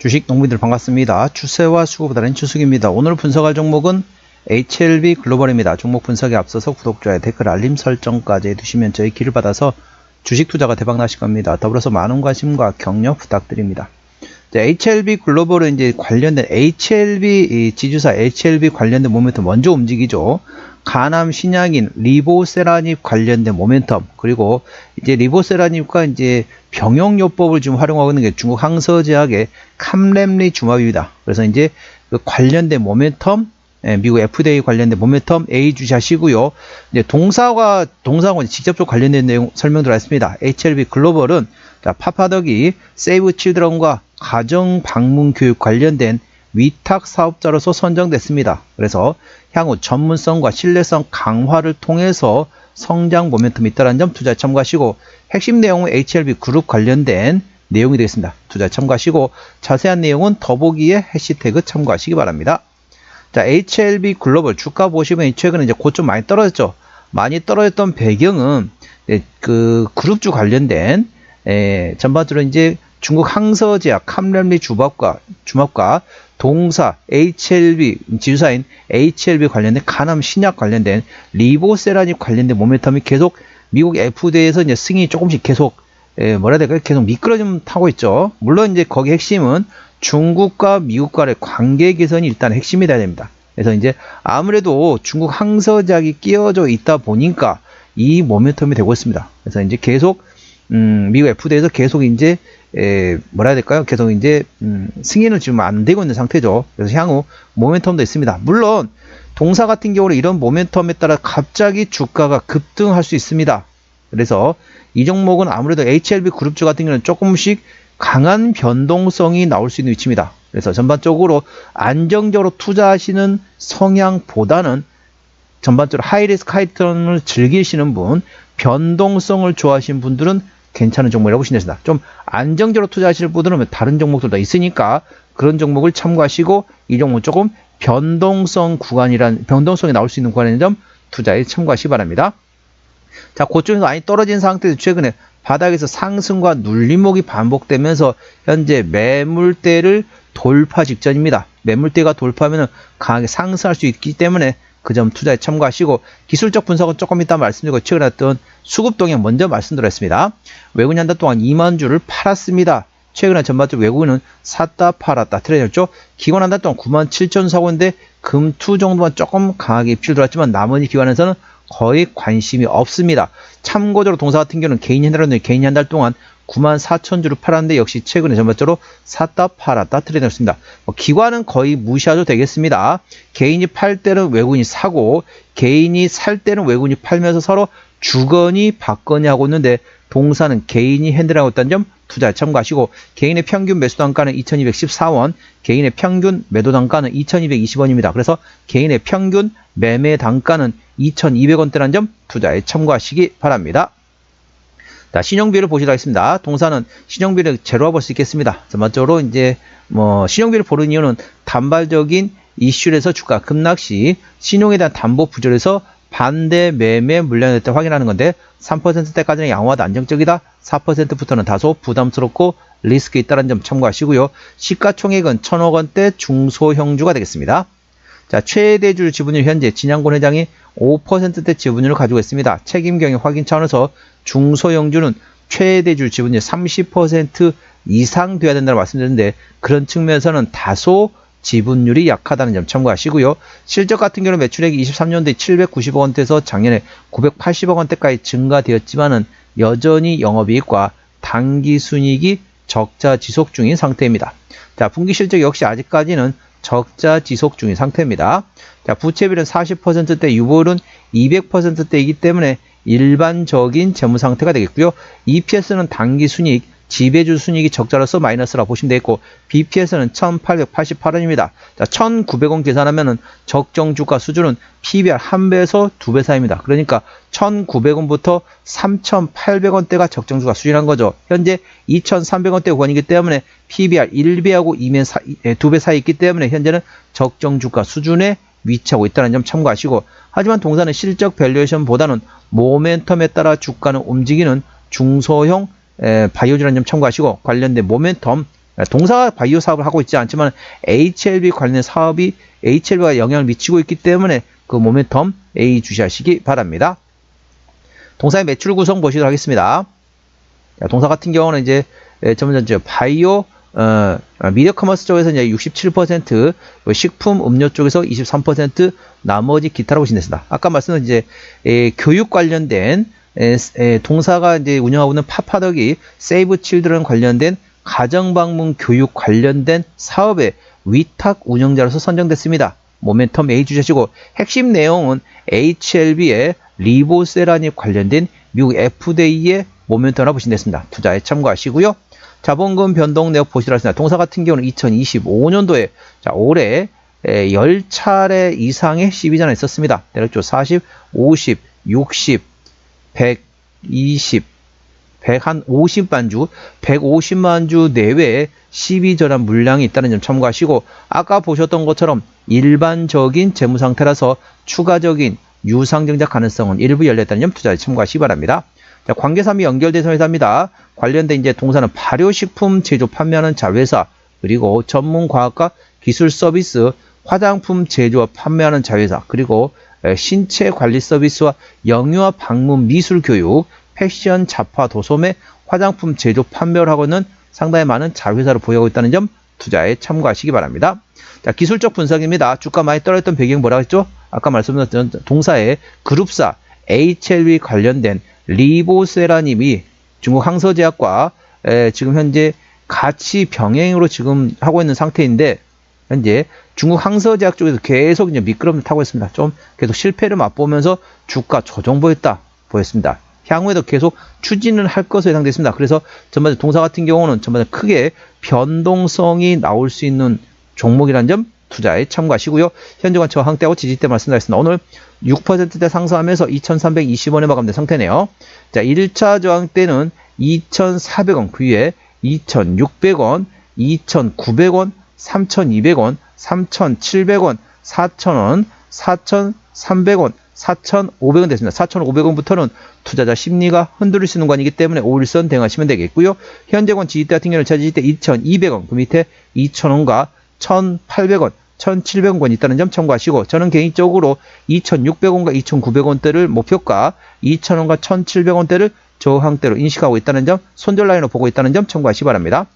주식 농민들 반갑습니다. 추세와 수급보다는 추석입니다. 오늘 분석할 종목은 HLB 글로벌입니다. 종목 분석에 앞서서 구독자의 댓글 알림 설정까지 해두시면 저희 길을 받아서 주식 투자가 대박 나실 겁니다. 더불어서 많은 관심과 격려 부탁드립니다. 자, HLB 글로벌은 이제 관련된 HLB 이 지주사 HLB 관련된 모멘텀 먼저 움직이죠. 가남 신약인 리보세라닙 관련된 모멘텀 그리고 이제 리보세라닙과 이제 병용요법을 좀 활용하고 있는 게 중국 항서제약의 캄렘리 주마입니다. 그래서 이제 그 관련된 모멘텀 예, 미국 FDA 관련된 모멘텀 A 주시하시고요. 이제 동사와 동사하고 직접적 관련된 내용 설명 들어있습니다. HLB 글로벌은 자, 파파덕이 세이브 칠드런과 가정 방문 교육 관련된 위탁 사업자로서 선정됐습니다. 그래서 향후 전문성과 신뢰성 강화를 통해서 성장 모멘텀이 있다는 점 투자에 참고하시고 핵심 내용은 HLB 그룹 관련된 내용이 되겠습니다. 투자에 참고하시고 자세한 내용은 더보기에 해시태그 참고하시기 바랍니다. 자, HLB 글로벌 주가 보시면 최근에 이제 고점 많이 떨어졌죠. 많이 떨어졌던 배경은 예, 그 그룹주 관련된 에, 전반적으로 이제 중국 항서제약 캄렘리 주밥과 주맙과 동사 HLB 지주사인 HLB 관련된 간암 신약 관련된 리보세라닙 관련된 모멘텀이 계속 미국 FDA에서 이제 승인이 조금씩 계속 에, 뭐라 해야 될까요? 계속 미끄러짐 타고 있죠. 물론 이제 거기 핵심은 중국과 미국과의 관계 개선이 일단 핵심이 돼야 됩니다. 그래서 이제 아무래도 중국 항서작이 끼어져 있다 보니까 이 모멘텀이 되고 있습니다. 그래서 이제 계속 음, 미국 FDA에서 계속 이제 에, 뭐라 해야 될까요? 계속 이제 음, 승인을 지금 안 되고 있는 상태죠. 그래서 향후 모멘텀도 있습니다. 물론 동사 같은 경우는 이런 모멘텀에 따라 갑자기 주가가 급등할 수 있습니다. 그래서 이 종목은 아무래도 HLB 그룹주 같은 경우는 조금씩 강한 변동성이 나올 수 있는 위치입니다. 그래서 전반적으로 안정적으로 투자하시는 성향보다는 전반적으로 하이리스크 하이턴을 즐기시는 분, 변동성을 좋아하시는 분들은 괜찮은 종목이라고 됩니다. 좀 안정적으로 투자하실 분들은 다른 종목들도 있으니까 그런 종목을 참고하시고 이 종목 조금 변동성 구간이란 변동성이 나올 수 있는 구간인 점 투자에 참고하시기 바랍니다. 자, 고점에서 많이 떨어진 상태에서 최근에 바닥에서 상승과 눌림목이 반복되면서 현재 매물대를 돌파 직전입니다. 매물대가 돌파하면 강하게 상승할 수 있기 때문에 그 점 투자에 참고하시고 기술적 분석은 조금 이따 말씀드리고 최근에 했던 수급 동향 먼저 말씀드렸습니다. 외국인 한 달 동안 2만 주를 팔았습니다. 최근에 전반적으로 외국인은 샀다 팔았다 트레이드였죠. 기관 한 달 동안 9만 7천 사고인데 금투 정도만 조금 강하게 입질 들어왔지만 나머지 기관에서는 거의 관심이 없습니다. 참고적으로 동사 같은 경우는 개인이 한달은 개인이 한달 동안 9만 4천 주를 팔았는데 역시 최근에 전반적으로 샀다 팔았다 트레이드였습니다. 뭐 기관은 거의 무시하셔도 되겠습니다. 개인이 팔 때는 외국인이 사고 개인이 살 때는 외국인이 팔면서 서로 주거니 받거니 하고 있는데 동사는 개인이 핸들하고 있다는 점 투자에 참고하시고 개인의 평균 매수 단가는 2214원, 개인의 평균 매도 단가는 2220원입니다. 그래서 개인의 평균 매매 단가는 2200원대라는 점 투자에 참고하시기 바랍니다. 자, 신용비를 보시도록 하겠습니다. 동사는 신용비를 제로화 볼 수 있겠습니다. 전반적으로 이제 뭐 신용비를 보는 이유는 단발적인 이슈에서 주가 급락 시 신용에 대한 담보 부절에서 반대 매매 물량일 때 확인하는 건데 3%대까지는 양호하다 안정적이다 4%부터는 다소 부담스럽고 리스크 있다는 점 참고하시고요 시가총액은 1000억 원대 중소형주가 되겠습니다 자 최대주 지분율 현재 진양곤 회장이 5%대 지분율을 가지고 있습니다 책임 경영 확인 차원에서 중소형주는 최대주 지분율 30% 이상 돼야 된다고 말씀드렸는데 그런 측면에서는 다소 지분율이 약하다는 점 참고하시고요. 실적 같은 경우는 매출액이 23년도에 790억 원대에서 작년에 980억 원대까지 증가되었지만은 여전히 영업이익과 당기 순이익이 적자 지속 중인 상태입니다. 자, 분기 실적 역시 아직까지는 적자 지속 중인 상태입니다. 자, 부채비율은 40%대, 유보율은 200%대이기 때문에 일반적인 재무 상태가 되겠고요. EPS는 당기순이익 지배주 순이익이 적자로서 마이너스라고 보시면 되겠고 BPS는 1888원입니다. 자, 1900원 계산하면은 적정 주가 수준은 PBR 1배에서 2배 사이입니다. 그러니까 1900원부터 3800원대가 적정 주가 수준이란 거죠. 현재 2300원대 구간이기 때문에 PBR 1배하고 2배 사, 2배 사이 있기 때문에 현재는 적정 주가 수준에 위치하고 있다는 점 참고하시고 하지만 동사는 실적 밸류에이션보다는 모멘텀에 따라 주가는 움직이는 중소형 에, 바이오주라는 점 참고하시고 관련된 모멘텀 동사 바이오 사업을 하고 있지 않지만 HLB 관련 사업이 HLB가 영향을 미치고 있기 때문에 그 모멘텀 A 주시하시기 바랍니다. 동사의 매출 구성 보시도록 하겠습니다. 자, 동사 같은 경우는 이제 예, 전문전주 바이오 어, 어, 미디어 커머스 쪽에서 이제 67%, 뭐 식품 음료 쪽에서 23%, 나머지 기타라고 보시면 아까 말씀드린 이제 에, 교육 관련된 동사가 이제 운영하고 있는 파파덕이 세이브 칠드런 관련된 가정 방문 교육 관련된 사업의 위탁 운영자로서 선정됐습니다. 모멘텀 A 주시고 핵심 내용은 HLB의 리보세라니 관련된 미국 FDA의 모멘텀이라고 보시면 됐습니다. 투자에 참고하시고요. 자본금 변동 내역 보시도록 하겠습니다. 동사 같은 경우는 2025년도에 자, 올해 10차례 이상의 12전을 있었습니다. 대략적으로 40, 50, 60, 120, 100한 50만 주, 150만 주 내외에 12절한 물량이 있다는 점 참고하시고 아까 보셨던 것처럼 일반적인 재무 상태라서 추가적인 유상증자 가능성은 일부 열렸다는 점 투자에 참고하시기 바랍니다. 자, 관계사이 연결돼서 회사입니다. 관련된 이제 동사는 발효식품 제조 판매하는 자회사 그리고 전문 과학과 기술 서비스 화장품 제조와 판매하는 자회사 그리고 신체 관리 서비스와 영유아 방문 미술 교육 패션 잡화 도소매 화장품 제조 판매를 하고 있는 상당히 많은 자회사로 보유하고 있다는 점 투자에 참고하시기 바랍니다. 자, 기술적 분석입니다. 주가 많이 떨어졌던 배경 뭐라고 했죠? 아까 말씀드렸던 동사의 그룹사 HLB 관련된 리보세라님이 중국 항서제약과 에, 지금 현재 같이 병행으로 지금 하고 있는 상태인데 현재 중국 항서제약 쪽에서 계속 이제 미끄럼을 타고 있습니다. 좀 계속 실패를 맛보면서 주가 조정 보였다 보였습니다. 향후에도 계속 추진을 할 것으로 예상됐습니다. 그래서 전반적 동사 같은 경우는 전반적 크게 변동성이 나올 수 있는 종목이라는 점 투자에 참고하시고요. 현재 관점 항대하고 지지대 말씀드렸습니다. 오늘 6%대 상승하면서 2,320원에 마감된 상태네요. 자, 1차 저항대는 2,400원 그 위에 2,600원, 2,900원, 3,200원, 3,700원, 4,000원, 4,300원, 4,500원 됐습니다. 4,500원부터는 투자자 심리가 있는 관이기 때문에 5일선 대응하시면 되겠고요. 현재권 지지대 같은 경우는 차지지대 2,200원, 그 밑에 2,000원과 1,800원, 1,700원권이 있다는 점 참고하시고 저는 개인적으로 2,600원과 2,900원대를 목표가 2,000원과 1,700원대를 저항대로 인식하고 있다는 점 손절 라인으로 보고 있다는 점 참고하시기 바랍니다.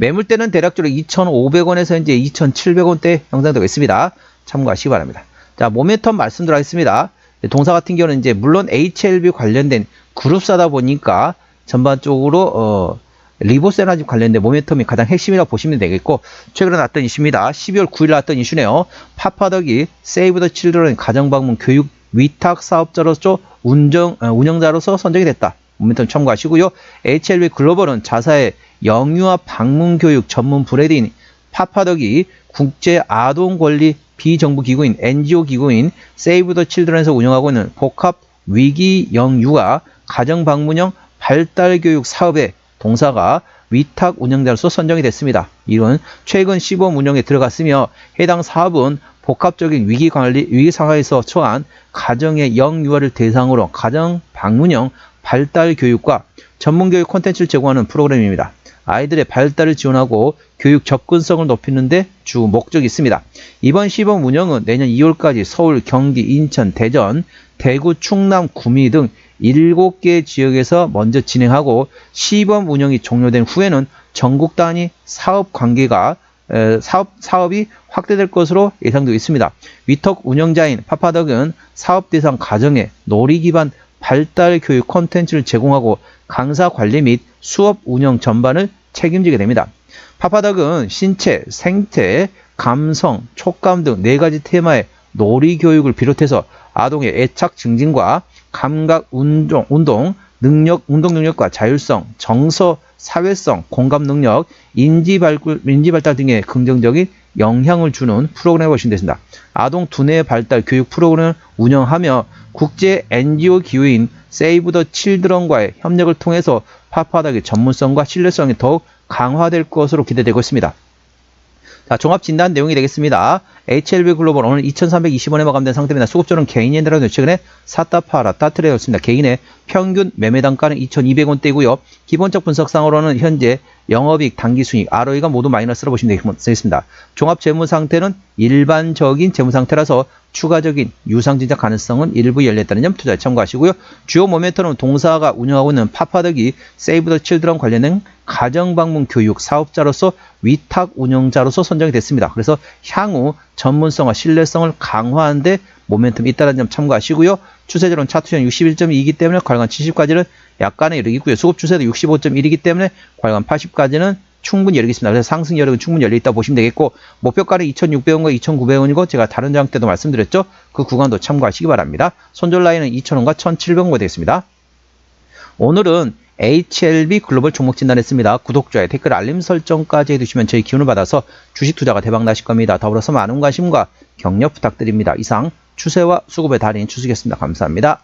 매물대는 대략적으로 2,500원에서 현재 2,700원대 형성되고 있습니다. 참고하시기 바랍니다. 자, 모멘텀 말씀드리겠습니다. 동사 같은 경우는 이제 물론 HLB 관련된 그룹사다 보니까 전반적으로 어, 리보세라집 관련된 모멘텀이 가장 핵심이라고 보시면 되겠고 최근에 나왔던 이슈입니다. 12월 9일 나왔던 이슈네요. 파파덕이 세이브 더 칠드런 가정방문 교육 위탁 사업자로서 운정, 어, 운영자로서 선정이 됐다. 모멘텀 참고하시고요. HLB 글로벌은 자사의 영유아 방문 교육 전문 브랜드인 파파덕이 국제 아동 권리 비정부 기구인 NGO 기구인 세이브 더 칠드런에서 운영하고 있는 복합 위기 영유아 가정 방문형 발달 교육 사업에 동사가 위탁 운영자로서 선정이 됐습니다. 이런 최근 시범 운영에 들어갔으며 해당 사업은 복합적인 위기 관리 위기 상황에서 처한 가정의 영유아를 대상으로 가정 방문형 발달 교육과 전문 교육 콘텐츠를 제공하는 프로그램입니다. 아이들의 발달을 지원하고 교육 접근성을 높이는데 주 목적이 있습니다. 이번 시범 운영은 내년 2월까지 서울, 경기, 인천, 대전, 대구, 충남, 구미 등 7개 지역에서 먼저 진행하고 시범 운영이 종료된 후에는 전국 단위 사업 관계가 사업, 사업이 확대될 것으로 예상되고 있습니다. 위턱 운영자인 파파덕은 사업 대상 가정에 놀이 기반 발달 교육 콘텐츠를 제공하고 강사 관리 및 수업 운영 전반을 책임지게 됩니다. 파파덕은 신체, 생태, 감성, 촉감 등 네 가지 테마의 놀이 교육을 비롯해서 아동의 애착 증진과 감각 운동, 운동 능력, 운동 능력과 자율성, 정서, 사회성, 공감 능력, 인지 발달 등의 긍정적인 영향을 주는 프로그램을 보시면 되습니다. 아동 두뇌 발달 교육 프로그램을 운영하며 국제 NGO 기구인 세이브 더 칠드런과의 협력을 통해서 파파닥의 전문성과 신뢰성이 더욱 강화될 것으로 기대되고 있습니다. 자, 종합 진단 내용이 되겠습니다. HLB 글로벌 오늘 2,320원에 마감된 상태입니다. 개인이 내려오는 최근에 샀다 팔았다 트레이였습니다. 개인의 평균 매매 단가는 2,200원대이고요. 기본적 분석상으로는 현재 영업이익, 당기순이익, ROE가 모두 마이너스로 보시면 되겠습니다. 종합 재무 상태는 일반적인 재무 상태라서 추가적인 유상 진작 가능성은 일부 열렸다는 점 투자에 참고하시고요. 주요 모멘터는 동사가 운영하고 있는 파파덕이 세이브 더 칠드런 관련된 가정방문 교육 사업자로서 위탁 운영자로서 선정이 됐습니다. 그래서 향후 전문성과 신뢰성을 강화하는데 모멘텀이 있다는 점 참고하시고요. 추세적으로는 차트전 61.2이기 때문에 괄관 70까지는 약간의 여력이 있고요. 수급 추세도 65.1이기 때문에 괄관 80까지는 충분히 여력이 있습니다. 그래서 상승 여력은 충분히 열려 있다 보시면 되겠고 목표가는 2,600원과 2,900원이고 제가 다른 장 때도 말씀드렸죠. 그 구간도 참고하시기 바랍니다. 손절 라인은 2,000원과 1,700원가 되겠습니다. 오늘은 HLB 글로벌 종목 진단했습니다. 구독자의 댓글 알림 설정까지 해두시면 저희 기운을 받아서 주식 투자가 대박 나실 겁니다. 더불어서 많은 관심과 격려 부탁드립니다. 이상 추세와 수급의 달인 추수겠습니다. 감사합니다.